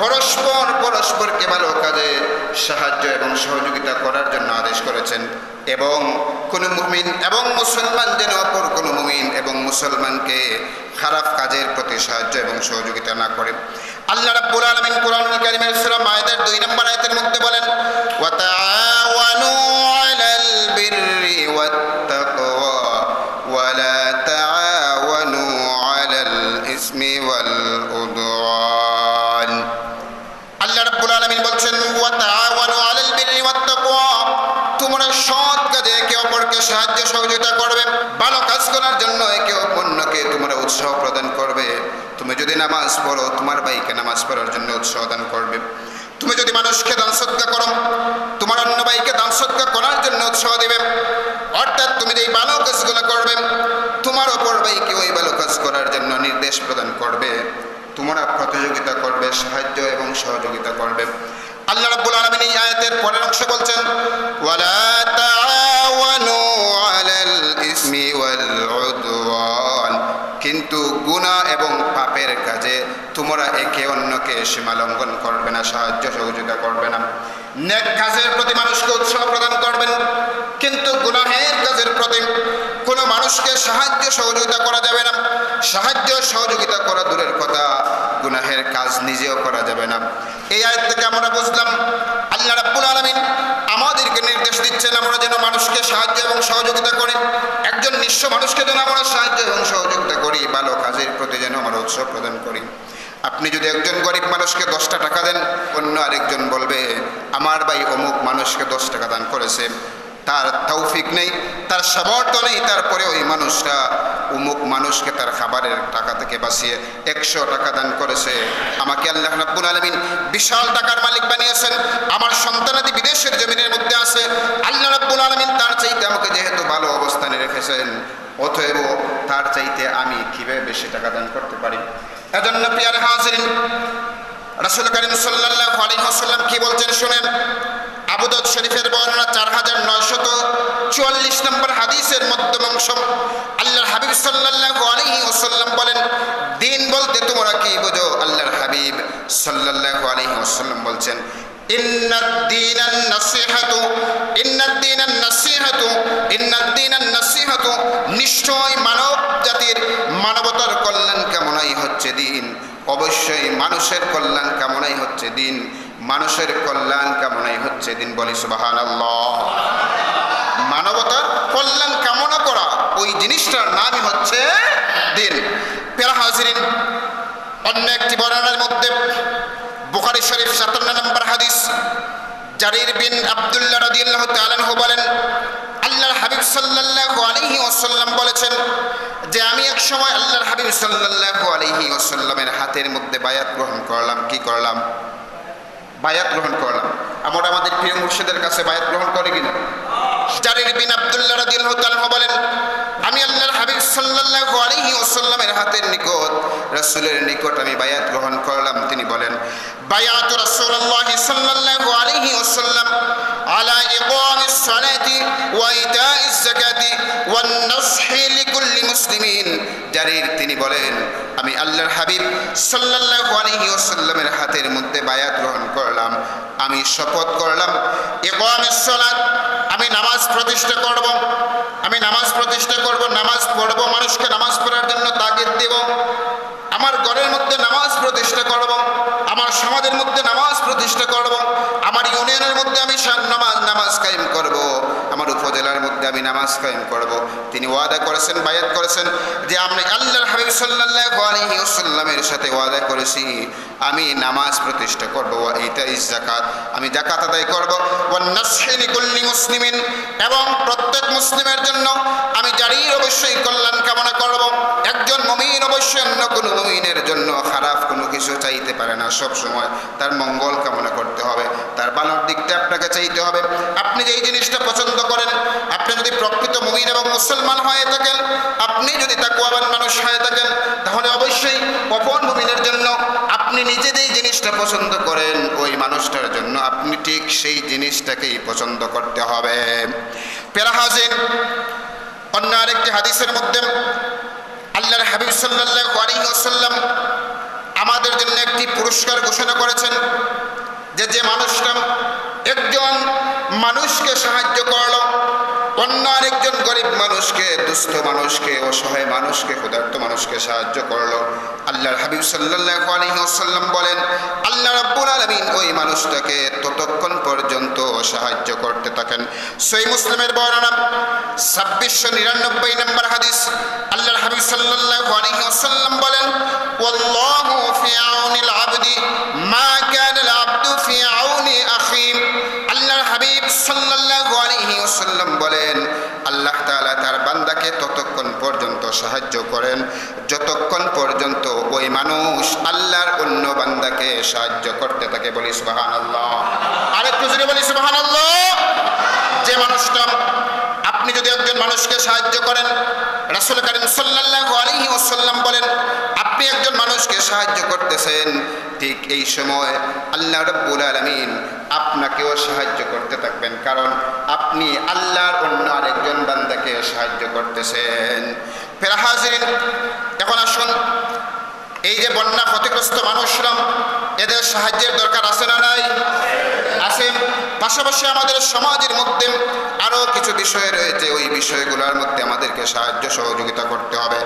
পরস্পর পরস্পরকে ভালো কাজে সাহায্য এবং সহযোগিতা করার জন্য আদেশ করেছেন এবং কোনো মুমিন এবং মুসলমান যেন অপর কোনো মুমিন এবং মুসলমানকে খারাপ কাজের প্রতি সাহায্য এবং সহযোগিতা না করে। আল্লাহ রাব্বুল আলামিন কোরআনুল কারীমের সূরা মায়েদার 2 নম্বর আয়াতের মধ্যে বলেন, ওয়া তাআওয়ানু আলাল উৎসাহ প্রদান করবে। তুমি যদি নামাজ পড়ো, তোমার ভাইকে নামাজ পড়ার জন্য উৎসাহ দান করবে। তুমি যদি মানুষকে দান সৎকা করো, তোমার অন্য ভাইকে দান সৎকা করার জন্য উৎসাহ দেবে। অর্থাৎ তুমি যে ভালো কাজগুলো করবে, তোমার অপর ভাইকে ওই ভালো কাজ করার জন্য নির্দেশ প্রদান করবে। তোমরা প্রতিযোগিতা করবে, সাহায্য এবং সহযোগিতা করবে। আল্লাহ রাব্বুল আলামিন এই আয়াতের পরের অংশ বলছেন, ওয়ালা গুনাহ এবং পাপের কাজে তোমরা একে অন্যকে সীমা লঙ্ঘন করবে না, সাহায্য সহযোগিতা করবে না। নেক কাজের প্রতি মানুষকে উৎসাহ প্রদান করবেন, কিন্তু গুনাহের কাজের প্রতি কোনো মানুষকে সাহায্য সহযোগিতা করা যাবে না। সাহায্য সহযোগিতা করা দূরের কথা, গুনাহের কাজ নিজেও করা যাবে না। এই আয়াত থেকে আমরা বুঝলাম, আল্লাহ রাব্বুল আলামিন আমাদেরকে নির্দেশ দিচ্ছেন আমরা যেন মানুষকে সাহায্য এবং সহযোগিতা করি। একজন নিঃস্ব মানুষকে যেন আমরা সাহায্য এবং সহযোগিতা করি, ভালো প্রতি যেন আমরা উৎসব প্রদান করি। আপনি যদি একজন গরিব মানুষকে দশটা টাকা দেন, অন্য আরেকজন বলবে, আমার ভাই অমুক মানুষকে দশ টাকা দান করেছে। তার তৌফিক নেই, তার সামর্থ্য নেই তারপরে ওই মানুষটা উমুক মানুষকে তার খাবারের টাকা থেকে বাঁচিয়ে একশো টাকা দান করেছে। আমাকে আল্লাহ রাব্বুল আলমিন বিশাল টাকার মালিক বানিয়েছেন। আমার সন্তানাদি বিদেশের জমিনের মধ্যে আছে। আল্লাহ রাব্বুল আলমিন তার চাইতে আমাকে যেহেতু ভালো অবস্থানে রেখেছেন, অতএব তার চাইতে আমি কীভাবে বেশি টাকা দান করতে পারি? এজন্য পিয়ার হাজিরিন, রাসুল করিম সাল্লাল্লাহু আলাইহি ওয়াসাল্লাম কি বলছেন শুনেন? আবু দাউদ শরীফের বর্ণনা চার হাজার নয়শত চুয়াল্লিশ নম্বর হাদিসের মধ্যম অংশ আল্লাহর হাবিব সাল্লাল্লাহু আলাইহি ওয়াসাল্লাম বলেন দিন বলতে তোমরা কি বোঝো আল্লাহর হাবিব সাল্লাল্লাহু আলাইহি ওয়াসাল্লাম বলছেন إن الدين النصيحة إن الدين النصيحة إن الدين النصيحة নিশ্চয় মানব জাতির মানবতার কল্যাণ কামনাই হচ্ছে দিন অবশ্যই মানুষের কল্যাণ কামনাই হচ্ছে দিন মানুষের কল্যাণ কামনাই হচ্ছে দিন বলি সুবাহান মানবতার কল্যাণ কামনা করা, ওই জিনিসটার নামই হচ্ছে দিন। পেরা হাজিরিন, অন্য একটি বর্ণনার মধ্যে বুখারী শরীফ সাতান্ন নম্বর হাদিস, জারির বিন আব্দুল্লাহ রাদিয়াল্লাহু তাআলা বলেন, আল্লাহর হাবিব সাল্লাল্লাহু আলাইহি ওয়াসাল্লাম বলেছেন যে, আমি এক সময় আল্লাহর হাবিব সাল্লাল্লাহু আলাইহি ওয়াসাল্লামের হাতের মধ্যে বায়াত গ্রহণ করলাম, কি করলাম? বায়াত গ্রহণ করলাম আমরা আমাদের প্রিয় মুর্শিদের কাছে বায়াত গ্রহণ করি কিনা? জারির বিন আব্দুল্লাহ রাদিয়াল্লাহু তাআলা বলেন, আমি আল্লাহর হাবিব সাল্লাল্লাহু আলাইহি ওয়াসাল্লামের হাতের নিকট, রাসূলের নিকট আমি বায়াত গ্রহণ করলাম। তিনি বলেন, বায়াত রাসূলুল্লাহ সাল্লাল্লাহু আলাইহি ওয়াসাল্লাম আলা ইকামিস সালাতি ওয়া ইতাইজ যাকাতি ওয়ান নাসহি মুসলিমিন, জারির তিনি বলেন, আমি আল্লাহর হাবিব সাল্লাল্লাহু আলাইহি ওয়াসাল্লামের হাতের মধ্যে বায়াত গ্রহণ করলাম, আমি শপথ করলাম সালাত, আমি নামাজ প্রতিষ্ঠা করব, আমি নামাজ প্রতিষ্ঠা করব, নামাজ পড়ব, মানুষকে নামাজ পড়ার জন্য তাগিদ দেব, আমার ঘরের মধ্যে নামাজ প্রতিষ্ঠা করব, আমার সমাজের মধ্যে নামাজ প্রতিষ্ঠা করব, আমার ইউনিয়নের মধ্যে আমি নামাজ নামাজ কায়েম করব আমার উপজেলার মধ্যে আমি নামাজ কায়েম করব। তিনি ওয়াদা করেছেন, বায়াত করেছেন যে আমি আল্লাহর হাবিব সাথে ওয়াদা করেছি। আমি নামাজ প্রতিষ্ঠা করব যাকাত। আমি যাকাত আদায় করব। মুসলিমিন। এবং প্রত্যেক মুসলিমের জন্য আমি জারির অবশ্যই কল্যাণ কামনা করব। একজন মুমিন অবশ্যই অন্য কোনো মুমিনের জন্য খারাপ কোনো কিছু চাইতে পারে না। সব সময় তার মঙ্গল কামনা করতে হবে। তার ভালোর দিকটা আপনাকে চাইতে হবে। আপনি যেই জিনিসটা পছন্দ করেন আপনি যদি প্রকৃত মুমিন এবং মুসলমান হয়ে থাকেন, আপনি যদি তাকুয়াবান মানুষ হয়ে থাকেন, তাহলে অবশ্যই অপর মুমিনের জন্য আপনি নিজে যেই জিনিসটা পছন্দ করেন, ওই মানুষটার জন্য আপনি ঠিক সেই জিনিসটাকেই পছন্দ করতে হবে। পেরাহাজিন অন্য আরেকটি হাদিসের মধ্যে আল্লাহর হাবিব সাল্লাল্লাহু আলাইহি ওয়াসাল্লাম আমাদের জন্য একটি পুরস্কার ঘোষণা করেছেন যে যে মানুষটা একজন মানুষকে সাহায্য করল অন্য আরেকজন গরিব মানুষকে, দুস্থ মানুষকে, অসহায় মানুষকে, ক্ষুধার্ত মানুষকে সাহায্য করল। আল্লাহর হাবিব আলাইহি বলেন, আল্লাহ রাব্বুল আলামিন ওই মানুষটাকে ততক্ষণ পর্যন্ত সাহায্য করতে থাকেন। সই মুসলিমের বর্ণনা, ছাব্বিশশো নিরানব্বই নম্বর হাদিস, আল্লাহর হাবিব সাল্লাল্লাহু আলাইহি বলেন মা সাহায্য করেন। যতক্ষণ পর্যন্ত ওই মানুষ আল্লাহর অন্য বান্দাকে সাহায্য করতে থাকে, বলি সুবহানাল্লাহ। আরেকটু জুড়ে বলি সুবহানাল্লাহ। যে মানুষটা, আপনি যদি একজন মানুষকে সাহায্য করেন, রাসুল করিম সাল্লাহ আলহিউসাল্লাম বলেন আপনি একজন মানুষকে সাহায্য করতেছেন, ঠিক এই সময় আল্লাহ রাব্বুল আলামিন আপনাকেও সাহায্য করতে থাকবেন, কারণ আপনি আল্লাহর অন্য আরেকজন বান্দাকে সাহায্য করতেছেন। ফের হাজিরিন, এখন আসুন, এই যে বন্যা ক্ষতিগ্রস্ত মানুষরা, এদের সাহায্যের দরকার আছে না নাই? আছে। পাশাপাশি আমাদের সমাজের মধ্যে আরও কিছু বিষয় রয়েছে, ওই বিষয়গুলোর মধ্যে আমাদেরকে সাহায্য সহযোগিতা করতে হবে।